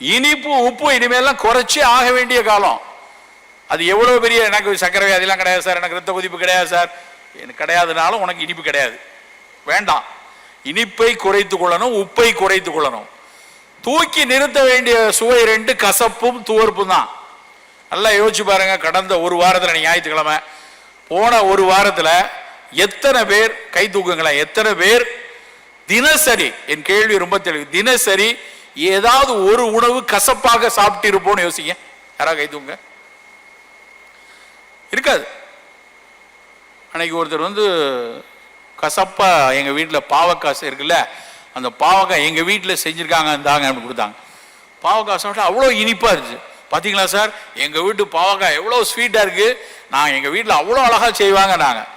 இனிப்பு உப்பு இனிமேல்லாம் குறைச்சி ஆக வேண்டிய காலம். அது எவ்வளோ பெரிய எனக்கு சக்கரை வியாதிலாம் கிடையாது சார் எனக்கு ரத்த கொதிப்பு கிடையாது சார். எனக்கு கிடையாதுனாலும் உனக்கு இனிப்பு கிடையாது. வேண்டாம். இனிப்பை குறைத்து கொள்ளணும் உப்பை குறைத்து கொள்ளணும். தூக்கி நிறுத்த வேண்டிய சுவை ரெண்டு கசப்பும் துவர்ப்பும் தான். நல்லா யோசிச்சு பாருங்க கடந்த ஒரு வாரத்தில் ஞாயிற்றுக்கிழமை போன ஒரு வாரத்தில் எத்தனை பேர் கை தூக்குங்களேன் எத்தனை பேர் தினசரி என் கேள்வி ரொம்ப தெளிவு தினசரி ஏதாவது ஒரு உணவு கசப்பாக சாப்பிட்டு இருப்போம்னு யோசிங்க. யாராவது கை தூங்க? இருக்காது. அன்னைக்கு ஒருத்தர் வந்து கசப்பா எங்க வீட்டில் பாவக்காசு இருக்குல்ல அந்த பாவக்காய் எங்க வீட்டில் செஞ்சிருக்காங்க இந்தாங்க அப்படின்னு கொடுத்தாங்க. பாவக்காய் சாப்பிட்டா அவ்வளோ இனிப்பா இருந்துச்சு. பாத்தீங்களா சார்? எங்க வீட்டு பாவக்காய் எவ்வளோ ஸ்வீட்டா இருக்கு. நான் எங்க வீட்டில் அவ்வளோ அழகா செய்வாங்க நாங்கள்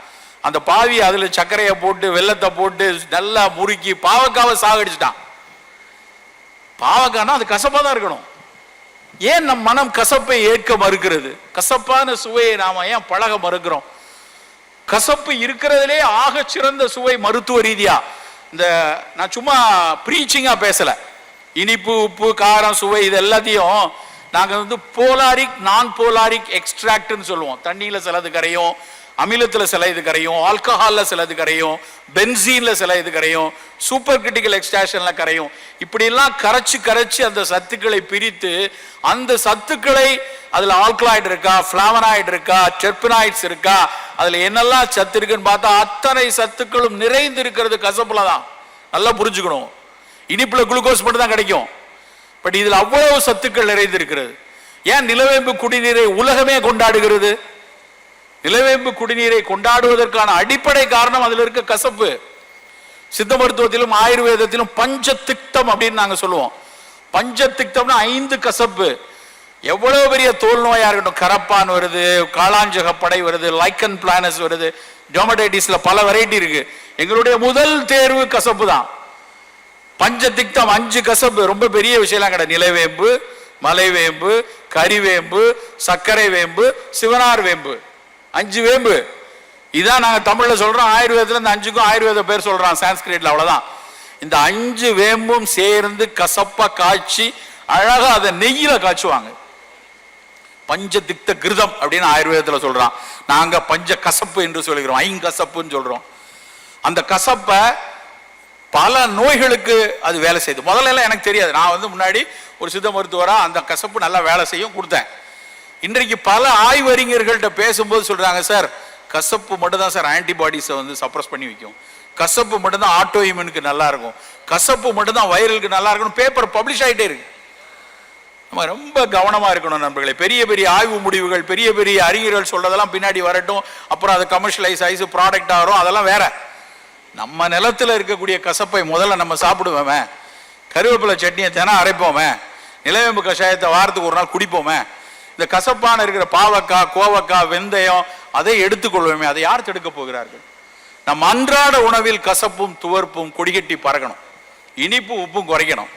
அந்த பாவி அதில் சர்க்கரையை போட்டு வெள்ளத்தை போட்டு நல்லா முறுக்கி பாவக்காவை சாகடிச்சிட்டான். பாவக்காய்னா அது கசப்பாக தான் இருக்கணும். ஏன் நம் மனம் கசப்பை ஏற்க மறுக்கிறது? கசப்பான சுவையை நாம ஏன் பழக மறுக்கிறோம்? கசப்பு இருக்கிறதுலே ஆக சிறந்த சுவை மருத்துவ ரீதியா. இந்த நான் சும்மா ப்ரீச்சிங்காக பேசலை. இனிப்பு உப்பு காரம் சுவை இது எல்லாத்தையும் நாங்கள் வந்து போலாரிக் நான் போலாரிக் எக்ஸ்ட்ராக்ட்னு சொல்லுவோம். தண்ணியில் சிலது கரையும் அமிலத்தில் சில இது கரையும் ஆல்கஹால்ல சிலது கரையும் பென்சீனில் சில இது கரையும் சூப்பர் கிரிட்டிக்கல் எக்ஸ்ட்ராக்ஷனில் கரையும். இப்படிலாம் கரைச்சி கரைச்சி அந்த சத்துக்களை பிரித்து அந்த சத்துக்களை அதில் ஆல்கலாய்டு இருக்கா ஃப்ளாவனாய்டு இருக்கா டெர்பினாய்ட்ஸ் இருக்கா அதில் என்னெல்லாம் சத்து இருக்குன்னு பார்த்தா அத்தனை சத்துக்களும் நிறைந்து இருக்கிறது கசப்பில் தான் நல்லா புரிஞ்சுக்கணும். இனிப்பில் குளுக்கோஸ் மட்டும் தான் கிடைக்கும். பட் இதில் அவ்வளவு சத்துக்கள் நிறைந்திருக்கிறது. ஏன் நிலவேம்பு குடிநீரை உலகமே கொண்டாடுகிறது? நிலவேம்பு குடிநீரை கொண்டாடுவதற்கான அடிப்படை காரணம் அதில் இருக்க கசப்பு. சித்த மருத்துவத்திலும் ஆயுர்வேதத்திலும் பஞ்சதிக்தம் அப்படின்னு நாங்கள் சொல்லுவோம். பஞ்சதிக்தம்னா ஐந்து கசப்பு. எவ்வளவு பெரிய தோல் நோயா இருக்கட்டும் கரப்பான் வருது காளாஞ்சகப்படை வருது லைக்கன் பிளானஸ் வருது டொமடைட்டிஸ்ல பல வெரைட்டி இருக்கு. எங்களுடைய முதல் தேர்வு கசப்பு தான். பஞ்ச திக்தம் அஞ்சு கசப்பு ரொம்ப பெரிய விஷயம்லாம் கிடையாது. நிலவேம்பு மலைவேம்பு கறிவேம்பு சர்க்கரை வேம்பு சிவனார் வேம்பு. அஞ்சு வேம்பு. இதான் நாங்கள் தமிழில் சொல்கிறோம் ஆயுர்வேதத்தில் இந்த அஞ்சுக்கும் ஆயுர்வேத பேர் சொல்கிறான் சான்ஸ்கிரிட்டில் அவ்வளோதான் இந்த அஞ்சு வேம்பும் சேர்ந்து கசப்பாக காய்ச்சி அழகாக அதை நெய்யில் காய்ச்சுவாங்க. பஞ்ச திக்த கிருதம் அப்படின்னு ஆயுர்வேதத்தில் சொல்கிறான் நாங்கள் பஞ்ச கசப்பு என்று சொல்கிறோம். ஐங்கசப்புன்னு சொல்கிறோம் அந்த கசப்பை பல நோய்களுக்கு அது வேலை செய்யுது முதல்ல எல்லாம் எனக்கு தெரியாது. நான் வந்து முன்னாடி ஒரு சித்த மருத்துவராக அந்த கசப்பு நல்லா வேலை செய்யும் கொடுத்தேன். இன்றைக்கு பல ஆய்வறிஞர்கள்ட்ட பேசும்போது சொல்கிறாங்க சார் கசப்பு மட்டும்தான் சார் ஆன்டிபாடிஸை வந்து சப்ரஸ் பண்ணி வைக்கும். கசப்பு மட்டும்தான் ஆட்டோ இம்யூனுக்கு நல்லா இருக்கும். கசப்பு மட்டும்தான் வைரலுக்கு நல்லா இருக்கணும் பேப்பர் பப்ளிஷ் ஆகிட்டே இருக்கு. நம்ம ரொம்ப கவனமாக இருக்கணும் நண்பர்களே. பெரிய பெரிய ஆய்வு முடிவுகள் பெரிய பெரிய அறிஞர்கள் சொல்றதெல்லாம் பின்னாடி வரட்டும். அப்புறம் அது கமர்ஷியலைஸ் ஆகி ப்ராடக்ட் ஆகிறோம் அதெல்லாம் வேற. நம்ம நிலத்துல இருக்கக்கூடிய கசப்பை முதல்ல நம்ம சாப்பிடுவோமே. கருவேப்பிலை சட்னியை தினம் அரைப்போமே. நிலவேம்பு கஷாயத்தை வாரத்துக்கு ஒரு நாள் குடிப்போமே. இந்த கசப்பான இருக்கிற பாவக்காய் கோவக்காய் வெந்தயம் அதை எடுத்துக்கொள்வோமே. அதை யார் தடுக்க போகிறார்கள்? நம் அன்றாட உணவில் கசப்பும் துவர்ப்பும் கொடிகட்டி பறக்கணும். இனிப்பு உப்பும் குறைக்கணும்.